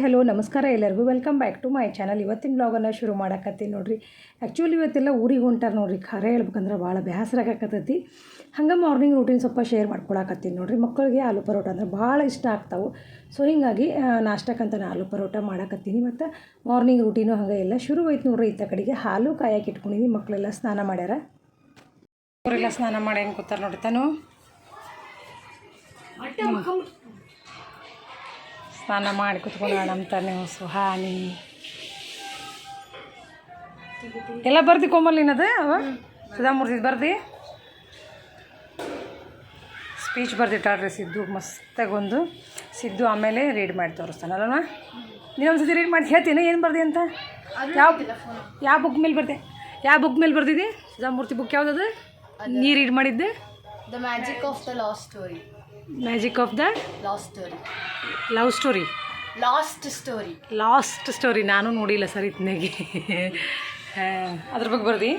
Hello, ನಮಸ್ಕಾರ ಎಲ್ಲರಿಗೂ. Welcome back to my channel ಇವತ್ತಿನ ಬ್ಲಾಗನ್ನು ಶುರು ಮಾಡಕತ್ತೀನಿ ನೋಡ್ರಿ. ಆ್ಯಕ್ಚುಲಿ ಇವತ್ತೆಲ್ಲ ಊರಿಗೆ ಹೊಂಟಾರ ನೋಡ್ರಿ. ಖಾರ ಹೇಳ್ಬೇಕಂದ್ರೆ ಭಾಳ ಬೇಸರಾಗಕತ್ತೈತಿ ಹಂಗೆ ಮಾರ್ನಿಂಗ್ ರೂಟೀನ್ ಸ್ವಲ್ಪ ಶೇರ್ ಮಾಡ್ಕೊಳಕತ್ತೀನಿ ನೋಡ್ರಿ. ಮಕ್ಕಳಿಗೆ ಆಲೂ ಪರೋಟ ಅಂದ್ರೆ ಭಾಳ ಇಷ್ಟ ಆಗ್ತಾವೆ. ಸೊ ಹೀಗಾಗಿ ನಾಷ್ಟಕ್ಕಂತ ಆಲೂ ಪರೋಟ ಮಾಡಕತ್ತೀನಿ ಮತ್ತು ಮಾರ್ನಿಂಗ್ ರೂಟೀನು ಹಂಗೆ ಎಲ್ಲ ಶುರು ಆಯ್ತು ನೋಡ್ರಿ. ಇತ್ತ ಕಡೆಗೆ ಹಾಲು ಕಾಯಕ್ಕೆ ಇಟ್ಕೊಂಡಿನಿ. ಮಕ್ಕಳೆಲ್ಲ ಸ್ನಾನ ಮಾಡ್ಯಾರ. ಅವರೆಲ್ಲ ಸ್ನಾನ ಮಾಡಿ ಹೆಂಗೆ ಕೂತಾರೆ ನೋಡ್ರಿ ತಾನು. ಸ್ನಾನ ಮಾಡಿ ಕುತ್ಕೊಂಡು ನಮ್ಮ ತಾನೆ ಸುಹಾನಿ ಎಲ್ಲ ಬರ್ದಿ ಕೋಮಲಿನದು ಅವ? ಸುಧಾಮೂರ್ತಿ ಬರ್ದಿ? ಸ್ಪೀಚ್ ಬರ್ದಿ ಬರ್ದಿಟ್ಟಾಳ್ರಿ ಸಿದ್ದು ಮಸ್ತಾಗೊಂದು. ಸಿದ್ದು ಆಮೇಲೆ ರೀಡ್ ಮಾಡಿ ತೋರಿಸ್ತಾನಲ್ಲಮ್ಮ ನೀನೊಂದ್ಸತಿ ರೀಡ್ ಮಾಡಿ ಹೇಳ್ತೀನಿ ಏನು ಬರ್ದಿ ಅಂತ? ಯಾವ ಯಾವ ಬುಕ್ ಮೇಲೆ ಬರ್ದೆ? ಯಾವ ಬುಕ್ ಮೇಲೆ ಬರ್ದಿದ್ದಿ ಸುಧಾಮೂರ್ತಿ ಬುಕ್ ಯಾವುದದು? ನೀ ರೀಡ್ ಮಾಡಿದ್ದೆ? The magic of the lost story. Magic of the Lost story. Love story lost story lost story ನಾನು ನೋಡಿಲ್ಲ ಸರ್ ಇತ್ನಾಗೆ ಅದ್ರ ಬಗ್ಗೆ ಬರ್ದಿ.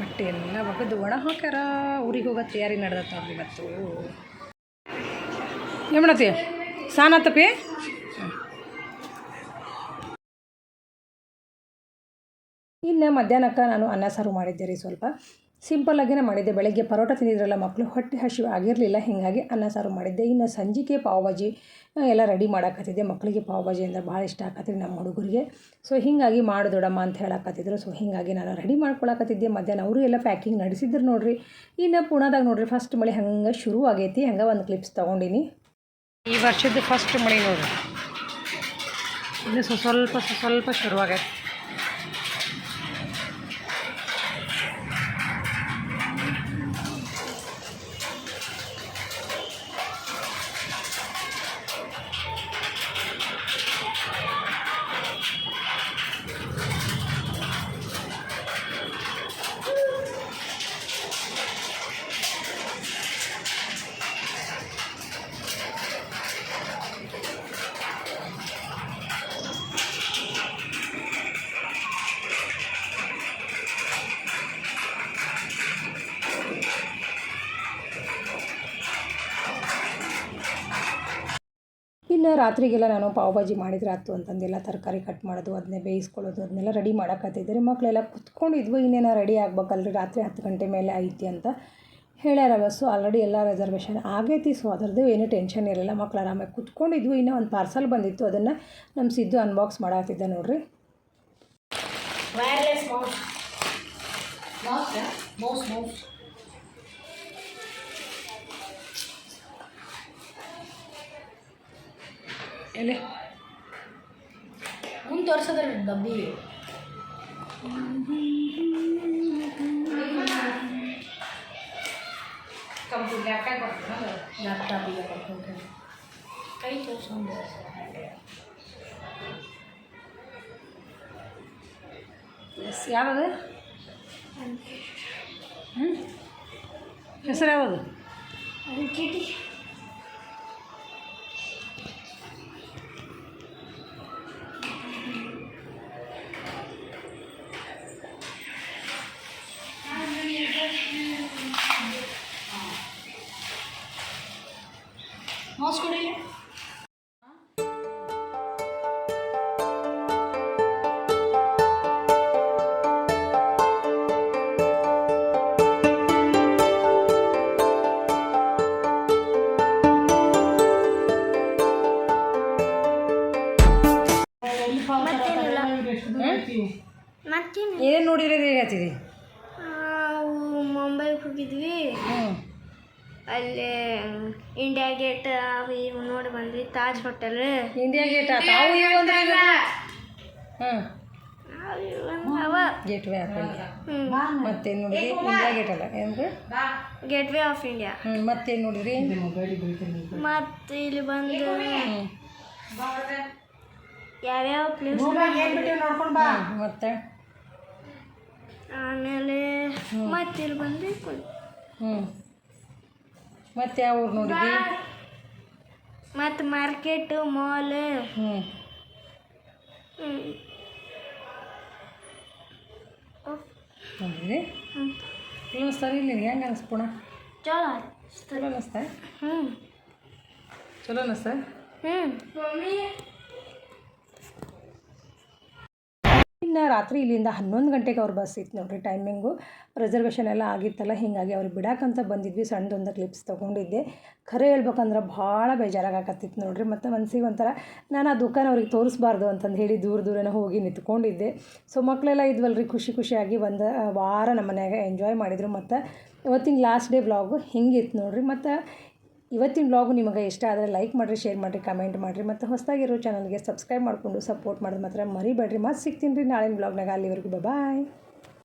ಬಟ್ ಎಲ್ಲ ಬಗ್ಗದು ಒಣ ಹಾಕ್ಯಾರ ಊರಿಗೆ ಹೋಗೋ ತಯಾರಿ ನಡೆದತ್ತ ಅವ್ರಿಗೆ ಇವತ್ತು. ಏನು ಮಾಡತ್ತಿ? ಸಾನ ಇನ್ನು ಮಧ್ಯಾಹ್ನಕ್ಕೆ ನಾನು ಅನ್ನ ಸಾರು ಮಾಡಿದ್ದೆ ರೀ ಸ್ವಲ್ಪ. ಸಿಂಪಲ್ಲಾಗೇ ಮಾಡಿದ್ದೆ. ಬೆಳಗ್ಗೆ ಪರೋಟ ತಿಂದಿದ್ರಲ್ಲ ಮಕ್ಕಳು ಹೊಟ್ಟೆ ಹಸಿವು ಆಗಿರಲಿಲ್ಲ, ಹೀಗಾಗಿ ಅನ್ನ ಸಾರು ಮಾಡಿದ್ದೆ. ಇನ್ನು ಸಂಜೆಗೆ ಪಾವ್ ಭಾಜಿ ಎಲ್ಲ ರೆಡಿ ಮಾಡಾಕತ್ತಿದ್ದೆ. ಮಕ್ಕಳಿಗೆ ಪಾವ್ ಭಾಜಿ ಅಂದ್ರೆ ಭಾಳ ಇಷ್ಟ ಆಗತ್ತೆ ನಮ್ಮ ಹುಡುಗರಿಗೆ. ಸೊ ಹೀಗಾಗಿ ಮಾಡು ದೊಡಮ್ಮ ಅಂತ ಹೇಳಕತ್ತಿದ್ರು. ಸೊ ಹೀಗಾಗಿ ನಾನು ರೆಡಿ ಮಾಡ್ಕೊಳಕತ್ತಿದ್ದೆ. ಮಧ್ಯಾಹ್ನ ಅವರು ಎಲ್ಲ ಪ್ಯಾಕಿಂಗ್ ನಡೆಸಿದ್ರು ನೋಡಿರಿ. ಇನ್ನು ಪುಣಾದಾಗ ನೋಡಿರಿ ಫಸ್ಟ್ ಮಳೆ ಹಂಗೆ ಶುರು ಆಗೈತಿ. ಹಂಗೆ ಒಂದು ಕ್ಲಿಪ್ಸ್ ತೊಗೊಂಡಿನಿ. ಈ ವರ್ಷದ ಫಸ್ಟ್ ಮಳೆ ನೋಡಿರಿ. ಇನ್ನು ಸ್ವ- ಸ್ವಲ್ಪ ಸ್ವ- ಸ್ವಲ್ಪ ಶುರುವಾಗೈತಿ. ರಾತ್ರಿಗೆಲ್ಲ ನಾನು ಪಾವ್ ಭಾಜಿ ಮಾಡಿದ್ರೆ ಆಯ್ತು ಅಂತಂದೆಲ್ಲ ತರಕಾರಿ ಕಟ್ ಮಾಡೋದು ಅದನ್ನೇ ಬೇಯಿಸ್ಕೊಳ್ಳೋದು ಅದನ್ನೆಲ್ಲ ರೆಡಿ ಮಾಡೋಕ್ಕಾಗ್ತಿದ್ದಾರೆ ಮಕ್ಕಳೆಲ್ಲ ಕುತ್ಕೊಂಡಿದ್ವು ಇನ್ನೇನೋ ರೆಡಿ ಆಗ್ಬೇಕಲ್ರಿ? ರಾತ್ರಿ ಹತ್ತು ಗಂಟೆ ಮೇಲೆ ಐತಿ ಅಂತ ಹೇಳ್ಯಾರ ಬಸ್ಸು ಆಲ್ರೆಡಿ ಎಲ್ಲ ರಿಸರ್ವೇಷನ್ ಆಗೈತಿ. ಸೊ ಅದರದ್ದು ಏನೂ ಟೆನ್ಷನ್ ಇರಲಿಲ್ಲ. ಮಕ್ಳು ಆರಾಮಾಗಿ ಕುತ್ಕೊಂಡಿದ್ವು. ಇನ್ನೂ ಒಂದು ಪಾರ್ಸಲ್ ಬಂದಿತ್ತು. ಅದನ್ನು ನಮ್ಮ ಸಿದ್ದು ಅನ್ಬಾಕ್ಸ್ ಮಾಡಾತಿದ್ದೆ ನೋಡ್ರಿ. Wireless mouse mouse mouse Mouse, ಎಲ್ಲಿ ಮುಂದೆ ತೋರಿಸೋದ್ರ ಡಬ್ಬಿ ಲ್ಯಾಪ್ಟಾಪಿಗೆ ಬರ್ಕೊಂಡು ಕೈ ತೋರಿಸ್ಕೊಂಡು ಎಸ್ ಯಾವುದು? ಹ್ಞೂ ಹೆಸರು ಯಾವುದು ಮೌಸ್ ಕೊಡಿ ಮತ್ತೇನು ಏನೇನು ನೋಡಿದ್ರೆ ಹೇಳ್ತಿದ್ದಿ ನಾವು ಮುಂಬೈಗೆ ಹೋಗಿದ್ವಿ ಹ್ಞೂ ಅಲ್ಲಿ ಇಂಡಿಯಾ ಗೇಟ್ ಅವು ಇವು ನೋಡಿ ಬಂದ್ವಿ ತಾಜ್ ಹೋಟೆಲ್ ಇಂಡಿಯಾ ಗೇಟ್ ತಾವು ಇವು ಅಂದ್ರೆ ಹ್ಞೂ ಅವು ಇವು ಅಂದ್ ಅವ. ಗೇಟ್ ವೇ ಆಫ್ ಹ್ಞೂ ಮತ್ತೇನು ನೋಡಿದ್ರಿ? ಇಂಡಿಯಾ ಗೇಟ್ ಅಲ್ಲ? ಏನು ಗೇಟ್ ವೇ ಆಫ್ ಇಂಡಿಯಾ ಹ್ಞೂ ಮತ್ತೇನು ನೋಡಿದ್ರಿ? ಮತ್ತು ಇಲ್ಲಿ ಬಂದು ಯಾವ್ಯಾವ ಪ್ಲೇಸ್ ಮತ್ತೆ? ಆಮೇಲೆ ಮತ್ತೆ ಇಲ್ಲಿ ಬಂದು ಹ್ಞೂ ಮತ್ತೆ ಯಾವ ಊರು ನೋಡಿದ್ವಿ ಮತ್ತು ಮಾರ್ಕೆಟ್ ಮಾಲ್ ಹ್ಞೂ ಹ್ಞೂ ನೋಡಿದ್ರಿ ಹ್ಞೂ ಚಲೋ ಅನಿಸ್ತಾರೆ ಇಲ್ಲಿ ಹೆಂಗೆ ಅನಿಸ್ಬೋಣ ಚಲೋ ಚಲೋ ಅನಿಸ್ತಾ? ಹ್ಞೂ ಚಲೋ ಅನಿಸ್ತಾ? ಹ್ಞೂ ರಾತ್ರಿ ಇಲ್ಲಿಂದ ಹನ್ನೊಂದು ಗಂಟೆಗೆ ಅವ್ರ ಬಸ್ ಇತ್ತು ನೋಡ್ರಿ ಟೈಮಿಂಗು ರಿಸರ್ವೇಷನ್ ಎಲ್ಲ ಆಗಿತ್ತಲ್ಲ, ಹೀಗಾಗಿ ಅವ್ರಿಗೆ ಬಿಡಾಕಂತ ಬಂದಿದ್ವಿ, ಸಣ್ಣದೊಂದು ಕ್ಲಿಪ್ಸ್ ತೊಗೊಂಡಿದ್ದೆ. ಖರೆ ಹೇಳ್ಬೇಕಂದ್ರೆ ಭಾಳ ಬೇಜಾರಾಗಕತ್ತಿತ್ತು ನೋಡ್ರಿ, ಮತ್ತು ಮನಸ್ಸಿಗೆ ಒಂಥರ ನಾನು ಆ ದುಕಾನ ಅವ್ರಿಗೆ ತೋರಿಸ್ಬಾರ್ದು ಅಂತಂದು ಹೇಳಿ ದೂರ ದೂರನೇ ಹೋಗಿ ನಿಂತ್ಕೊಂಡಿದ್ದೆ. ಸೊ ಮಕ್ಕಳೆಲ್ಲ ಇದ್ವಲ್ರಿ, ಖುಷಿ ಖುಷಿಯಾಗಿ ಒಂದು ವಾರ ನಮ್ಮ ಮನ್ಯಾಗ ಎಂಜಾಯ್ ಮಾಡಿದರು, ಮತ್ತು ಇವತ್ತಿನ ಲಾಸ್ಟ್ ಡೇ ವ್ಲಾಗು ಹಿಂಗಿತ್ತು ನೋಡ್ರಿ, ಮತ್ತು ಇವತ್ತಿನ ಬ್ಲಾಗು ನಿಮಗೆ ಇಷ್ಟ ಆದರೆ ಲೈಕ್ ಮಾಡಿರಿ ಶೇರ್ ಮಾಡಿರಿ ಕಮೆಂಟ್ ಮಾಡಿರಿ ಮತ್ತು ಹೊಸದಾಗಿರೋ ಚಾನಲ್ಗೆ ಸಬ್ಸ್ಕ್ರೈಬ್ ಮಾಡಿಕೊಂಡು ಸಪೋರ್ಟ್ ಮಾಡೋದು ಮಾತ್ರ ಮರಿಬೇಡ್ರಿ. ಮತ್ತೆ ಸಿಗ್ತೀನಿ ರೀ ನಾಳಿನ ಬ್ಲಾಗ್ನಾಗ ಅಲ್ಲಿವರೆಗೂ ಬಾಯ್